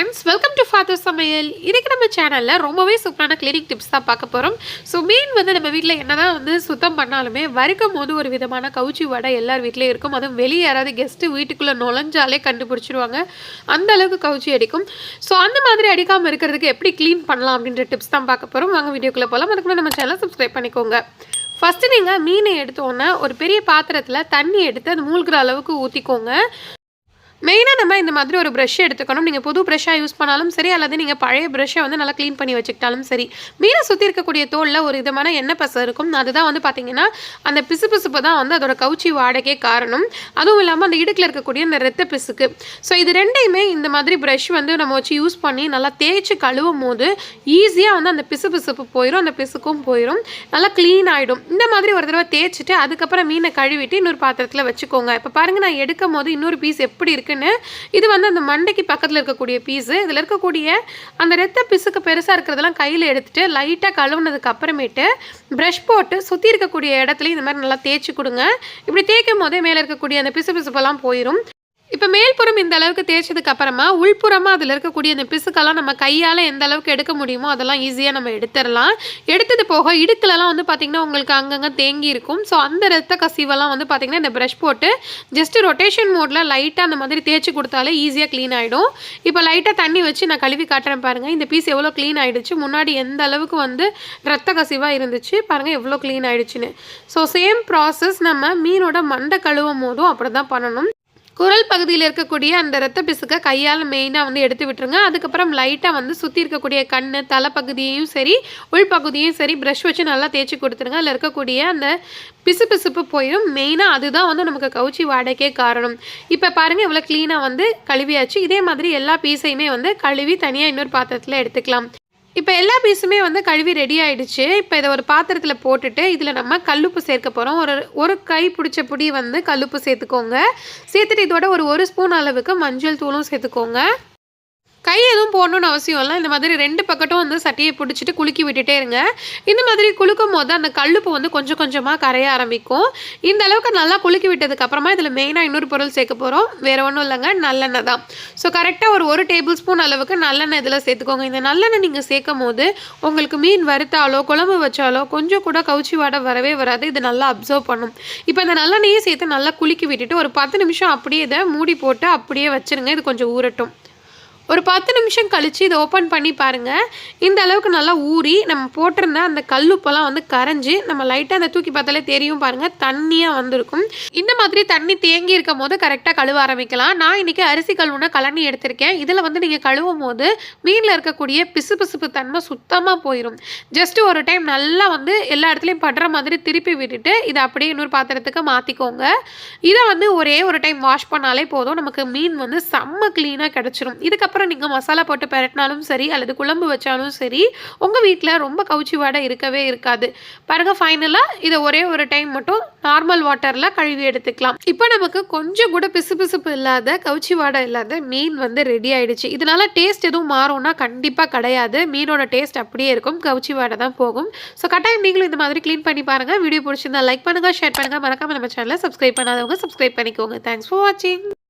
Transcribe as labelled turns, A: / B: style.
A: Friends welcome to father சமையல் இன்றைக்கி நம்ம சேனலில் ரொம்பவே சூப்பரான கிளினிக் டிப்ஸ் தான் பார்க்க போகிறோம் ஸோ மீன் வந்து நம்ம வீட்டில் என்ன தான் வந்து சுத்தம் பண்ணாலுமே வறுக்கும் போது ஒரு விதமான கவுச்சி வடை எல்லார் வீட்லேயும் இருக்கும். அதுவும் வெளியே யாராவது கெஸ்ட்டு வீட்டுக்குள்ளே நுழைஞ்சாலே கண்டுபிடிச்சிருவாங்க. அந்த அளவுக்கு கவுச்சி அடிக்கும். ஸோ அந்த மாதிரி அடிக்காமல் இருக்கிறதுக்கு எப்படி க்ளீன் பண்ணலாம் அப்படின்ற டிப்ஸ் தான் பார்க்க போகிறோம் வாங்க வீடியோக்குள்ளே போகலாம் அதுக்குள்ள நம்ம சேனலை சப்ஸ்கிரைப் பண்ணிக்கோங்க. ஃபஸ்ட்டு நீங்கள் மீனை எடுத்தோன்னே ஒரு பெரிய பாத்திரத்தில் தண்ணி எடுத்து அது மூழ்கிற அளவுக்கு ஊற்றிக்கோங்க மெயினாக நம்ம இந்த மாதிரி ஒரு ப்ரஷ் எடுத்துக்கணும். நீங்கள் புது ப்ரஷ்ஷாக யூஸ் பண்ணாலும் சரி அல்லது நீங்கள் பழைய ப்ரஷ்ஷை வந்து நல்லா க்ளீன் பண்ணி வச்சுக்கிட்டாலும் சரி. மீனை சுற்றி இருக்கக்கூடிய தோலில் ஒரு விதமான எண்ணெய் பசை இருக்கும். அதுதான் வந்து பார்த்திங்கன்னா அந்த பிசு பிசுப்பு தான் வந்து அதோட கவுச்சி வாடகே காரணம். அதுவும் இல்லாமல் அந்த இடுக்கில் இருக்கக்கூடிய அந்த ரத்த பிசுக்கு. ஸோ இது ரெண்டையுமே இந்த மாதிரி ப்ரஷ் வந்து நம்ம வச்சு யூஸ் பண்ணி நல்லா தேய்ச்சி கழுவும் போது ஈஸியாக வந்து அந்த பிசு பிசுப்பு போயிடும் அந்த பிசுக்கும் போயிடும் நல்லா க்ளீன் ஆகிடும் இந்த மாதிரி ஒரு தடவை தேய்ச்சிட்டு அதுக்கப்புறம் மீனை கழுவிட்டு இன்னொரு பாத்திரத்தில் வச்சுக்கோங்க. இப்போ பாருங்கள் நான் எடுக்கும் போது இன்னொரு பீஸ் எப்படி இருக்குது இருக்குன்னு. இது வந்து அந்த மண்டைக்கு பக்கத்தில் இருக்கக்கூடிய பீஸு இதில் இருக்கக்கூடிய அந்த ரத்த பிசுக்கு பெருசாக இருக்கிறதெல்லாம் கையில் எடுத்துட்டு லைட்டாக கழுவுனதுக்கு அப்புறமேட்டு ப்ரஷ் போட்டு சுற்றி இருக்கக்கூடிய இடத்துலையும் இந்த மாதிரி நல்லா தேய்ச்சி கொடுங்க. இப்படி தேய்க்கும் போதே மேலே இருக்கக்கூடிய அந்த பிசு பிசுப்பெல்லாம் போயிடும் இப்போ மேல்புறம் இந்த அளவுக்கு தேய்ச்சதுக்கு அப்புறமா உள்புறமாக அதில் இருக்கக்கூடிய அந்த பிசுக்கெல்லாம் நம்ம கையால் எந்த அளவுக்கு எடுக்க முடியுமோ அதெல்லாம் ஈஸியாக நம்ம எடுத்துடலாம். எடுத்தது போக இடுக்குலலாம் வந்து பார்த்திங்கன்னா உங்களுக்கு அங்கங்கே தேங்கி இருக்கும். ஸோ அந்த ரத்த கசிவெல்லாம் வந்து பார்த்திங்கன்னா இந்த ப்ரஷ் போட்டு ஜஸ்ட் ரொட்டேஷன் மோடில் லைட்டாக அந்த மாதிரி தேய்ச்சி கொடுத்தாலே ஈஸியாக க்ளீன் ஆகிடும் இப்போ லைட்டாக தண்ணி வச்சு நான் கழுவி காட்டுறேன் பாருங்கள் இந்த பீஸ் எவ்வளோ க்ளீன் ஆகிடுச்சு முன்னாடி எந்த அளவுக்கு வந்து ரத்த கசிவாக இருந்துச்சு? பாருங்கள் எவ்வளோ க்ளீன் ஆகிடுச்சுன்னு ஸோ சேம் ப்ராசஸ் நம்ம மீனோட மண்டை கழுவும் போதும் அப்படி தான் பண்ணணும். குரல் பகுதியில் இருக்கக்கூடிய அந்த ரத்த பிசுக்கை கையால் மெயினாக வந்து எடுத்து விட்டுருங்க. அதுக்கப்புறம் லைட்டாக வந்து சுற்றி இருக்கக்கூடிய கண் தலைப்பகுதியையும் சரி உள்பகுதியும் சரி ப்ரஷ் வச்சு நல்லா தேய்ச்சி கொடுத்துருங்க. அதில் இருக்கக்கூடிய அந்த பிசு பிசுப்பு போயிடும் மெயினாக அதுதான் வந்து நமக்கு கவுச்சி வாடகைக்கே காரணம். இப்போ பாருங்கள் இவ்வளோ க்ளீனாக வந்து கழுவியாச்சு. இதே மாதிரி எல்லா பீஸையுமே வந்து கழுவி தனியாக இன்னொரு பாத்திரத்தில் எடுத்துக்கலாம். இப்போ எல்லா பீஸுமே வந்து கழுவி ரெடி ஆகிடுச்சு இப்போ இதை ஒரு பாத்திரத்தில் போட்டுட்டு இதில் நம்ம கல்லுப்பு சேர்க்க போகிறோம் ஒரு ஒரு கை பிடிச்ச புடி வந்து கல்லுப்பு சேர்த்துக்கோங்க. சேர்த்துட்டு இதோட ஒரு ஒரு ஸ்பூன் அளவுக்கு மஞ்சள் தூளும் சேர்த்துக்கோங்க. கை எதுவும் போடணும்னு அவசியம் இல்லை. இந்த மாதிரி ரெண்டு பக்கட்டும் வந்து சட்டியை பிடிச்சிட்டு குலுக்கி விட்டுட்டே இருங்க. இந்த மாதிரி குலுக்கும் போது அந்த கல்லுப்பு வந்து கொஞ்சம் கொஞ்சமாக கரைய ஆரம்பிக்கும். இந்த அளவுக்கு நல்லா குலுக்கி விட்டதுக்கப்புறமா இதில் மெயினாக இன்னொரு பொருள் சேர்க்க போகிறோம் வேறு ஒன்றும் இல்லைங்க நல்லெண்ணெய் தான். ஸோ கரெக்டாக ஒரு ஒரு டேபிள் ஸ்பூன் அளவுக்கு நல்லெண்ணெய் இதில் சேர்த்துக்கோங்க. இந்த நல்லெண்ணெய் நீங்கள் சேர்க்கும் போது உங்களுக்கு மீன் வறுத்தாலோ குழம்பு வச்சாலோ கொஞ்சம் கூட கவுச்சி வாடை வரவே வராது. இது நல்லா அப்சர்வ் பண்ணும். இப்போ இந்த நல்லெண்ணெயை சேர்த்து நல்லா குலுக்கி விட்டுட்டு ஒரு பத்து நிமிஷம் அப்படியே இதை மூடி போட்டு அப்படியே வச்சுருங்க. இது கொஞ்சம் ஊறட்டும். ஒரு பத்து நிமிஷம் கழித்து இதை ஓப்பன் பண்ணி பாருங்கள் இந்த அளவுக்கு நல்லா ஊறி நம்ம போட்டிருந்த அந்த கல்லுப்பெல்லாம் வந்து கரைஞ்சி நம்ம லைட்டாக அந்த தூக்கி பார்த்தாலே தெரியும் பாருங்கள் தண்ணியாக வந்திருக்கும். இந்த மாதிரி தண்ணி தேங்கி இருக்கும் போது கரெக்டாக கழுவ ஆரம்பிக்கலாம். நான் இன்றைக்கி அரிசி கழுவுனா கலனி எடுத்திருக்கேன். இதில் வந்து நீங்கள் கழுவும் போது மீனில் இருக்கக்கூடிய பிசு பிசுப்பு தன்மை சுத்தமாக போயிடும் ஜஸ்ட்டு ஒரு டைம் நல்லா வந்து எல்லா இடத்துலையும் படுற மாதிரி திருப்பி விட்டுட்டு இதை அப்படியே இன்னொரு பாத்திரத்துக்கு மாற்றிக்கோங்க இதை வந்து ஒரே ஒரு டைம் வாஷ் பண்ணாலே போதும். நமக்கு மீன் வந்து செம்ம க்ளீனாக கிடச்சிரும். இதுக்கப்புறம் அப்புறம் நீங்கள் மசாலா போட்டு பெரட்டினாலும் சரி அல்லது குழம்பு வச்சாலும் சரி உங்கள் வீட்டில் ரொம்ப கவுச்சி வாடை இருக்கவே இருக்காது. பாருங்கள் ஃபைனலாக இதை ஒரே ஒரு டைம் மட்டும் நார்மல் வாட்டரில் கழுவி எடுத்துக்கலாம். இப்போ நமக்கு கொஞ்சம் கூட பிசு பிசுப்பு இல்லாத கவுச்சி வாடை இல்லாத மீன் வந்து ரெடி ஆயிடுச்சு. இதனால் டேஸ்ட் எதுவும் மாறும்னா கண்டிப்பாக கிடையாது. மீனோட டேஸ்ட் அப்படியே இருக்கும். கவுச்சி வாடை தான் போகும். ஸோ கட்டாயம் நீங்களும் இந்த மாதிரி க்ளீன் பண்ணி பாருங்கள் வீடியோ பிடிச்சிருந்தா லைக் பண்ணுங்கள் ஷேர் பண்ணுங்கள் மறக்காமல் நம்ம சேனலை சப்ஸ்கிரைப் பண்ணாதவங்க சப்ஸ்கிரைப் பண்ணிக்கோங்க. தேங்க்ஸ் ஃபார் வாட்சிங்